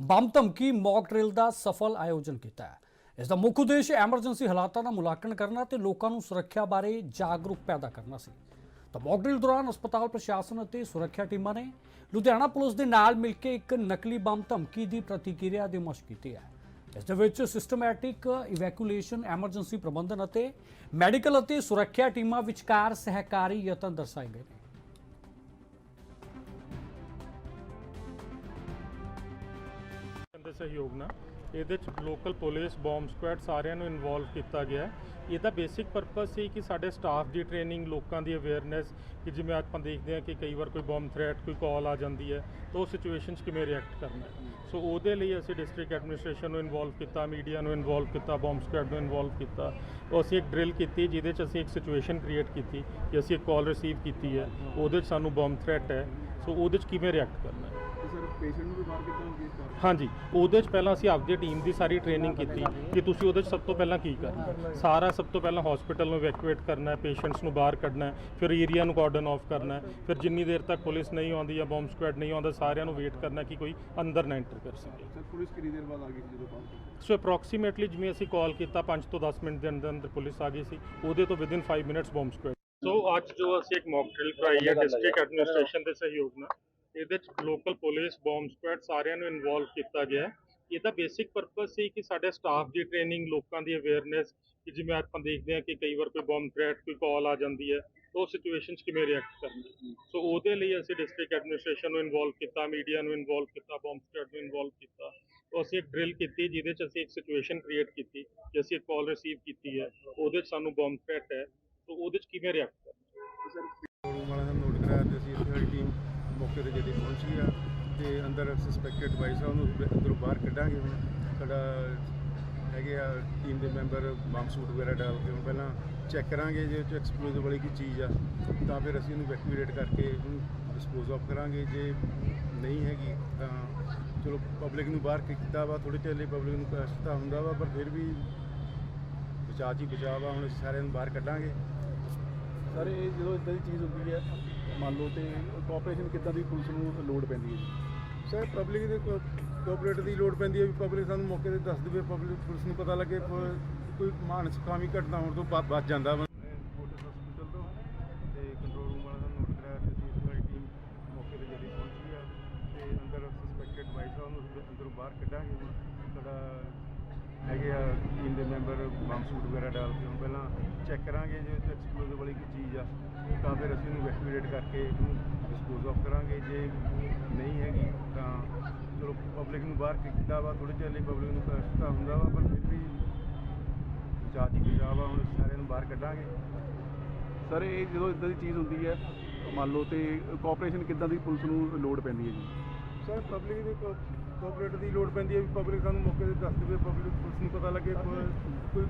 Bomb ਧਮਕੀ mock drill ਦਾ ਸਫਲ ਆਯੋਜਨ ਕੀਤਾ ਹੈ। ਇਸ ਦਾ ਮੁੱਖ ਉਦੇਸ਼ ਐਮਰਜੈਂਸੀ ਹਾਲਾਤਾਂ ਦਾ ਮੁਲਾਂਕਣ ਕਰਨਾ ਤੇ ਲੋਕਾਂ ਨੂੰ ਸੁਰੱਖਿਆ ਬਾਰੇ ਜਾਗਰੂਕ ਪੈਦਾ ਕਰਨਾ ਸੀ। ਤਾਂ ਮੌਕ ਡਰਿਲ ਦੌਰਾਨ ਹਸਪਤਾਲ, ਪ੍ਰਸ਼ਾਸਨ ਅਤੇ ਸੁਰੱਖਿਆ ਟੀਮਾਂ ਨੇ ਲੁਧਿਆਣਾ ਪੁਲਿਸ ਦੇ ਨਾਲ ਮਿਲ ਕੇ ਇੱਕ ਨਕਲੀ ਬੰਬ ਧਮਕੀ ਦੀ ਪ੍ਰਤੀਕਿਰਿਆ ਦੀ ਮਸ਼ਕ ਕੀਤੀ ਹੈ। ਇਸ ਦੇ ਵਿੱਚ ਸਿਸਟਮੈਟਿਕ ਇਵੈਕੂਏਸ਼ਨ ਐਮਰਜੈਂਸੀ ਪ੍ਰਬੰਧਨ ਅਤੇ ਮੈਡੀਕਲ ਅਤੇ ਸੁਰੱਖਿਆ ਟੀਮਾਂ ਵਿਚਕਾਰ ਸਹਿਕਾਰੀ ਯਤਨ ਦਰਸਾਏ ਗਏ ਨੇ। ਦੇ ਸਹਿਯੋਗ ਨਾਲ ਇਹਦੇ ਚ ਲੋਕਲ ਪੁਲਿਸ ਬੰਬ ਸਕੁਐਡ ਸਾਰਿਆਂ ਨੂੰ ਇਨਵੋਲਵ ਕੀਤਾ ਗਿਆ ਇਹਦਾ ਬੇਸਿਕ ਪਰਪਸ ਸੀ ਕਿ ਸਾਡੇ ਸਟਾਫ ਦੀ ਟ੍ਰੇਨਿੰਗ ਲੋਕਾਂ ਦੀ ਅਵੇਅਰਨੈਸ ਕਿ ਜਿਵੇਂ ਆਪਾਂ ਦੇਖਦੇ ਹਾਂ ਕਿ ਕਈ ਵਾਰ ਕੋਈ ਬੰਬ ਥ੍ਰੈਟ ਕੋਈ ਕਾਲ ਆ ਜਾਂਦੀ ਹੈ, ਤਾਂ ਉਹ ਸਿਚੁਏਸ਼ਨ 'ਚ ਕਿਵੇਂ ਰਿਐਕਟ ਕਰਨਾ ਹੈ। ਸੋ ਉਹਦੇ ਲਈ ਅਸੀਂ ਡਿਸਟ੍ਰਿਕਟ ਐਡਮਿਨਿਸਟ੍ਰੇਸ਼ਨ ਨੂੰ ਇਨਵੋਲਵ ਕੀਤਾ ਮੀਡੀਆ ਨੂੰ ਇਨਵੋਲਵ ਕੀਤਾ ਬੰਬ ਸਕੁਐਡ ਨੂੰ ਇਨਵੋਲਵ ਕੀਤਾ। ਉਹ ਅਸੀਂ ਇੱਕ ਡਰਿਲ ਕੀਤੀ, ਜਿਹਦੇ 'ਚ ਅਸੀਂ ਇੱਕ ਸਿਚੁਏਸ਼ਨ ਕ੍ਰੀਏਟ ਕੀਤੀ, ਕਿ ਅਸੀਂ ਇੱਕ ਕਾਲ ਰਿਸੀਵ ਕੀਤੀ ਹੈ। ਉਹਦੇ 'ਚ ਸਾਨੂੰ ਬੰਬ ਥ੍ਰੈਟ ਹੈ। ਸੋ ਉਹਦੇ 'ਚ ਕਿਵੇਂ ਰਿਐਕਟ ਕਰਨਾ ਹੈ? ਤੇ ਸਰ ਪੇਸ਼ੈਂਟ ਨੂੰ ਵੀ ਬਾਹਰ ਕਿੱਦਾਂ ਕੀ ਕਰ ਹਾਂਜੀ ਉਹਦੇ 'ਚ ਪਹਿਲਾਂ ਅਸੀਂ ਆਪਦੀ ਟੀਮ ਦੀ ਸਾਰੀ ਟ੍ਰੇਨਿੰਗ ਕੀਤੀ ਕਿ ਤੁਸੀਂ ਉਹਦੇ 'ਚ ਸਭ ਤੋਂ ਪਹਿਲਾਂ ਕੀ ਕਰਨਾ ਸਾਰਾ ਸਭ ਤੋਂ ਪਹਿਲਾਂ ਹਸਪੀਟਲ ਨੂੰ ਇਵੈਕੂਏਟ ਕਰਨਾ ਹੈ ਪੇਸ਼ੈਂਟਸ ਨੂੰ ਬਾਹਰ ਕੱਢਣਾ ਹੈ ਫਿਰ ਏਰੀਆ ਨੂੰ ਕਾਰਡਨ ਆਫ ਕਰਨਾ ਹੈ ਫਿਰ ਜਿੰਨੀ ਦੇਰ ਤੱਕ ਪੁਲਿਸ ਨਹੀਂ ਆਉਂਦੀ ਜਾਂ ਬੰਬ ਸਕੁਐਡ ਨਹੀਂ ਆਉਂਦਾ ਸਾਰਿਆਂ ਨੂੰ ਵੇਟ ਕਰਨਾ ਕਿ ਕੋਈ ਅੰਦਰ ਨਾ ਐਂਟਰ ਕਰ ਸਕੇ। ਸਰ ਪੁਲਿਸ ਕਿੰਨੀ ਦੇਰ ਬਾਅਦ ਆ ਗਈ ਸੀ ਜਦੋਂ ਬਾਹਰ ਸੋ ਅਪਰੋਕਸੀਮੇਟਲੀ ਜਿਵੇਂ ਅਸੀਂ ਕਾਲ ਕੀਤਾ 5 ਤੋਂ 10 ਮਿੰਟ ਦੇ ਅੰਦਰ ਅੰਦਰ ਪੁਲਿਸ ਆ ਗਈ ਸੀ ਉਹਦੇ ਤੋਂ within 5 minutes bomb squad so ਅੱਜ ਜੋ ਅਸੀਂ ਇੱਕ ਮੌਕ ਡਰਿਲ ਕਰਾਈ ਹੈ ਡਿਸਟ੍ਰਿਕਟ ਐਡਮਿਨਿਸਟ੍ਰੇਸ਼ਨ ਦੇ ਸਹਿਯੋਗ ਨਾਲ ਇਹਦੇ ਚ ਲੋਕਲ ਪੁਲਿਸ ਬੰਬ ਸਕੁਐਡ ਸਾਰਿਆਂ ਨੂੰ ਇਨਵੋਲਵ ਕੀਤਾ ਗਿਆ ਇਹਦਾ ਬੇਸਿਕ ਪਰਪਸ ਸੀ ਕਿ ਸਾਡੇ ਸਟਾਫ ਦੀ ਟ੍ਰੇਨਿੰਗ ਲੋਕਾਂ ਦੀ ਅਵੇਅਰਨੈਸ ਕਿ ਜਿਵੇਂ ਆਪਾਂ ਦੇਖਦੇ ਹਾਂ ਕਿ ਕਈ ਵਾਰ ਕੋਈ ਬੰਬ ਥ੍ਰੈਟ ਕੋਈ ਕਾਲ ਆ ਜਾਂਦੀ ਹੈ ਉਹ ਸਿਚੁਏਸ਼ਨ 'ਚ ਕਿਵੇਂ ਰਿਐਕਟ ਕਰਨਾ ਸੋ ਉਹਦੇ ਲਈ ਅਸੀਂ ਡਿਸਟ੍ਰਿਕਟ ਐਡਮਿਨਿਸਟ੍ਰੇਸ਼ਨ ਨੂੰ ਇਨਵੋਲਵ ਕੀਤਾ ਮੀਡੀਆ ਨੂੰ ਇਨਵੋਲਵ ਕੀਤਾ ਬੰਬ ਸਕੁਐਡ ਨੂੰ ਇਨਵੋਲਵ ਕੀਤਾ। ਅਸੀਂ ਇੱਕ ਡਰਿਲ ਕੀਤੀ, ਜਿਹਦੇ 'ਚ ਅਸੀਂ ਇੱਕ ਸਿਚੁਏਸ਼ਨ ਕ੍ਰੀਏਟ ਕੀਤੀ, ਕਿ ਅਸੀਂ ਇੱਕ ਕਾਲ ਰਿਸੀਵ ਕੀਤੀ ਹੈ, ਉਹਦੇ 'ਚ ਸਾਨੂੰ ਬੰਬ ਥ੍ਰੈਟ ਹੈ ਸੋ ਉਹਦੇ 'ਚ ਕਿਵੇਂ ਰਿਐਕਟ ਕਰਨਾ ਸਰ ਰੂਮ ਵਾਲਿਆਂ ਨੋਟ ਕਰਾਇਆ ਤੇ ਅਸੀਂ ਸਾਡੀ ਟੀਮ ਮੌਕੇ ਤੇ ਜਿਹੜੀ ਪਹੁੰਚ ਗਈ ਆ ਤੇ ਅੰਦਰ ਸਸਪੈਕਟਡ ਵਾਈਸ ਆ, ਉਹਨੂੰ ਅੰਦਰੋਂ ਬਾਹਰ ਕੱਢਾਂਗੇ ਹੁਣ। ਸਾਡਾ ਹੈਗੇ ਆ ਟੀਮ ਦੇ ਮੈਂਬਰ ਬੰਬ ਸੂਟ ਵਗੈਰਾ ਡਾਲ ਕੇ ਹੁਣ ਪਹਿਲਾਂ ਚੈੱਕ ਕਰਾਂਗੇ ਜੇ 'ਚ ਐਕਸਪਲੋਸਿਵ ਵਾਲੀ ਕੀ ਚੀਜ਼ ਆ, ਤਾਂ ਫਿਰ ਅਸੀਂ ਉਹਨੂੰ ਵੈਕੂਏਟ ਕਰਕੇ ਉਹਨੂੰ ਡਿਸਪੋਜ਼ ਆਫ ਕਰਾਂਗੇ। ਜੇ ਨਹੀਂ ਹੈਗੀ, ਤਾਂ ਚਲੋ ਪਬਲਿਕ ਨੂੰ ਬਾਹਰ ਕੀਤਾ ਵਾ ਥੋੜੇ ਚਿਰ ਲਈ ਪਬਲਿਕ ਨੂੰ ਕਸ਼ਟ ਤਾਂ ਹੁੰਦਾ ਵਾ, ਪਰ ਫਿਰ ਵੀ ਬਚਾਅ ਜੀ ਬਚਾਅ ਵਾ, ਹੁਣ ਅਸੀਂ ਸਾਰਿਆਂ ਨੂੰ ਬਾਹਰ ਕੱਢਾਂਗੇ। ਸਰ ਇਹ ਜਦੋਂ ਇਦਾਂ ਦੀ ਚੀਜ਼ ਹੁੰਦੀ ਹੈ ਮੰਨ ਲਓ ਤੇ ਕੋਆਪਰੇਸ਼ਨ ਕਿੱਦਾਂ ਦੀ ਪੁਲਿਸ ਨੂੰ ਲੋਡ ਪੈਂਦੀ ਹੈ ਜੀ? ਸਰ ਪਬਲਿਕ ਦੇ ਕੋਆਪਰੇਟ ਦੀ ਲੋੜ ਪੈਂਦੀ ਹੈ ਵੀ ਪਬਲਿਕ ਸਾਨੂੰ ਮੌਕੇ ਤੇ ਦੱਸ ਦੇਵੇ ਪਬਲਿਕ ਪੁਲਿਸ ਨੂੰ ਪਤਾ ਲੱਗੇ ਕੋਈ ਮਾਨਸ ਕਾਮੀ ਘਟਨਾ ਹੋਣ ਤੋਂ ਬਚ- ਜਾਂਦਾ ਵਾ। ਫੋਰਟਿਸ ਹਸਪੀਟਲ ਤੋਂ ਤੇ ਕੰਟਰੋਲ ਰੂਮ ਵਾਲਾ ਦਾ ਨੋਟ ਕਰਾਇਆ ਤੇ ਅਸੀਂ ਸਾਡੀ ਟੀਮ ਮੌਕੇ ਤੇ ਜਿਹੜੀ ਪਹੁੰਚ ਗਈ ਆ ਤੇ ਅੰਦਰ ਸਸਪੈਕਟਡ ਵਾਈਸ ਆ ਉਹਨੂੰ ਅੰਦਰੋਂ ਬਾਹਰ ਕੱਢਾਂਗੇ ਸਾਡਾ ਹੈਗੇ ਆ ਟੀਮ ਦੇ ਮੈਂਬਰ ਬੰਬ ਸੂਟ ਵਗੈਰਾ ਡਾਲ ਕੇ ਹੁਣ ਪਹਿਲਾਂ ਚੈੱਕ ਕਰਾਂਗੇ ਜੇ ਉਹ ਵਾਲੀ ਕੋਈ ਚੀਜ਼ ਆ, ਤਾਂ ਫਿਰ ਅਸੀਂ ਉਹਨੂੰ ਵੈਕੂਏਟ ਕਰਕੇ ਉਹਨੂੰ ਡਿਸਪੋਜ਼ ਆਫ ਕਰਾਂਗੇ। ਜੇ ਨਹੀਂ ਹੈਗੀ, ਤਾਂ ਚਲੋ ਪਬਲਿਕ ਨੂੰ ਬਾਹਰ ਕੀਤਾ ਵਾ ਥੋੜੇ ਚਿਰ ਲਈ ਪਬਲਿਕ ਨੂੰ ਕਸ਼ਟ ਤਾਂ ਹੁੰਦਾ ਵਾ, ਪਰ ਫਿਰ ਵੀ ਬਚਾਅ ਦੀ ਬਚਾਅ ਹੁਣ ਅਸੀਂ ਸਾਰਿਆਂ ਨੂੰ ਬਾਹਰ ਕੱਢਾਂਗੇ। ਸਰ, ਇਹ ਜਦੋਂ ਇਦਾਂ ਦੀ ਚੀਜ਼ ਹੁੰਦੀ ਹੈ, ਮੰਨ ਲਓ ਤੇ ਕੋਆਪਰੇਸ਼ਨ ਕਿੱਦਾਂ ਦੀ ਪੁਲਿਸ ਨੂੰ ਲੋਡ ਪੈਂਦੀ ਹੈ ਜੀ? ਸਰ ਪਬਲਿਕ ਦੇ ਕੋਆਪਰੇਟ ਦੀ ਲੋੜ ਪੈਂਦੀ ਹੈ ਵੀ ਪਬਲਿਕ ਸਾਨੂੰ ਮੌਕੇ ਤੇ ਦੱਸ ਦੇਵੇ ਪਬਲਿਕ ਪੁਲਿਸ ਨੂੰ ਪਤਾ ਲੱਗੇ ਕੋਈ